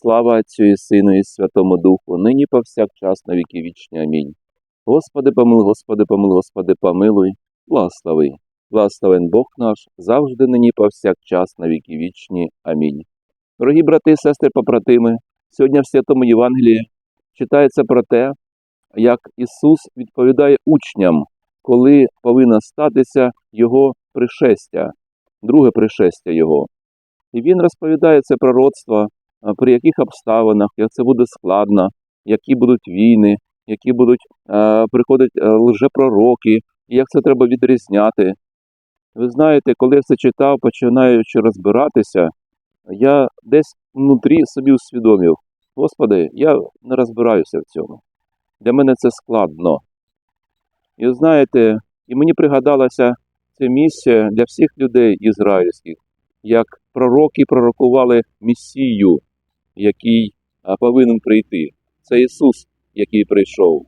Слава Отцю і Сину, і Святому Духу, нині повсякчас на віки вічні. Амінь. Господи помилуй, Господи помилуй, Господи помилуй, благослови. Благословен Бог наш, завжди нині повсякчас на віки вічні. Амінь. Дорогі брати сестри побратими, сьогодні в Святому Євангелії читається про те, як Ісус відповідає учням, коли повинно статися Його пришестя, друге пришестя Його. І Він розповідає це пророцтво, при яких обставинах, як це буде складно, які будуть війни, які будуть е, приходять е, лжепророки, і як це треба відрізняти. Ви знаєте, коли я це читав, починаючи розбиратися, я десь внутрі собі усвідомив, Господи, я не розбираюся в цьому. Для мене це складно. І знаєте, і мені пригадалося це місце для всіх людей ізраїльських, як пророки пророкували Месію, який повинен прийти. Це Ісус, який прийшов.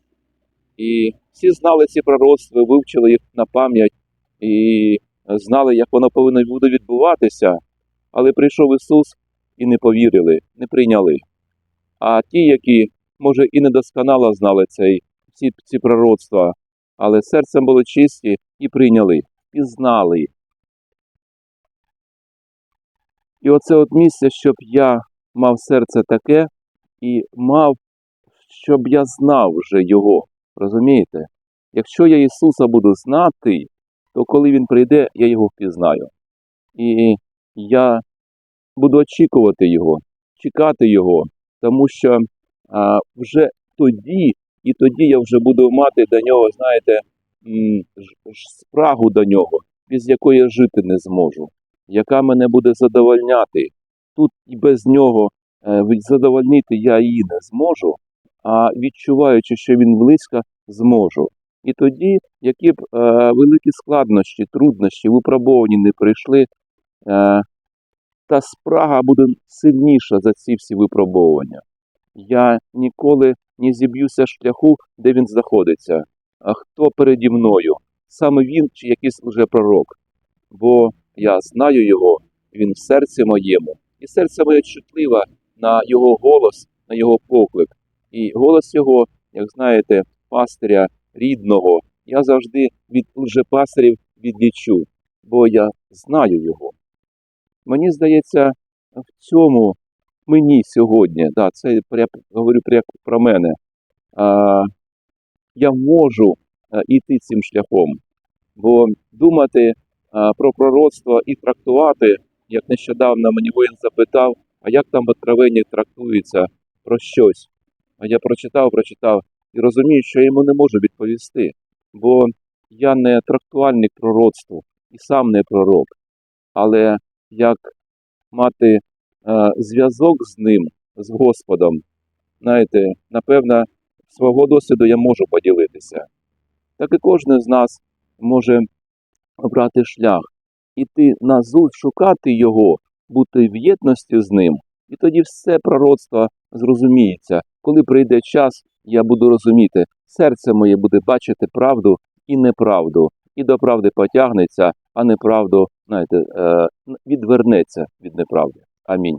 І всі знали ці пророцтва, вивчили їх на пам'ять і знали, як воно повинно буде відбуватися, але прийшов Ісус і не повірили, не прийняли. А ті, які, може, і недосконало знали цей, ці, ці пророцтва, але серцем були чисті і прийняли, пізнали. І оце от місце, щоб я мав серце таке і мав, щоб я знав вже його. Розумієте? Якщо я Ісуса буду знати, то коли Він прийде, я його впізнаю. І я буду очікувати Його, чекати Його, тому що а, вже тоді, і тоді я вже буду мати до нього, знаєте, спрагу до нього, без якої я жити не зможу, яка мене буде задовольняти. Тут і без нього е, задовольнити я її не зможу, а відчуваючи, що він близько, зможу. І тоді, які б е, великі складнощі, труднощі, випробовані не прийшли, е, та спрага буде сильніша за ці всі випробовування. Я ніколи не зіб'юся шляху, де він знаходиться. А хто переді мною? Саме він чи якийсь уже пророк. Бо я знаю його, він в серці моєму, і серце моє чутливе на його голос, на його поклик. І голос його, як знаєте, пастиря рідного, я завжди від лжепастирів відлічу, бо я знаю його. Мені здається, в цьому мені сьогодні, да, це я говорю про мене, а, я можу йти цим шляхом, бо думати а, про пророцтво і трактувати, як нещодавно мені воїн запитав, а як там в откровенні трактується про щось. А я прочитав, прочитав і розумію, що я йому не можу відповісти, бо я не трактувальник пророцтву і сам не пророк, але як мати е, зв'язок з ним, з Господом, знаєте, напевно, свого досвіду я можу поділитися. Так і кожен з нас може обрати шлях, іти назустріч, шукати його, бути в єдності з ним, і тоді все пророцтво зрозуміється. Коли прийде час, я буду розуміти, серце моє буде бачити правду і неправду, і до правди потягнеться, а неправду, знаєте, е, відвернеться від неправди. Амінь.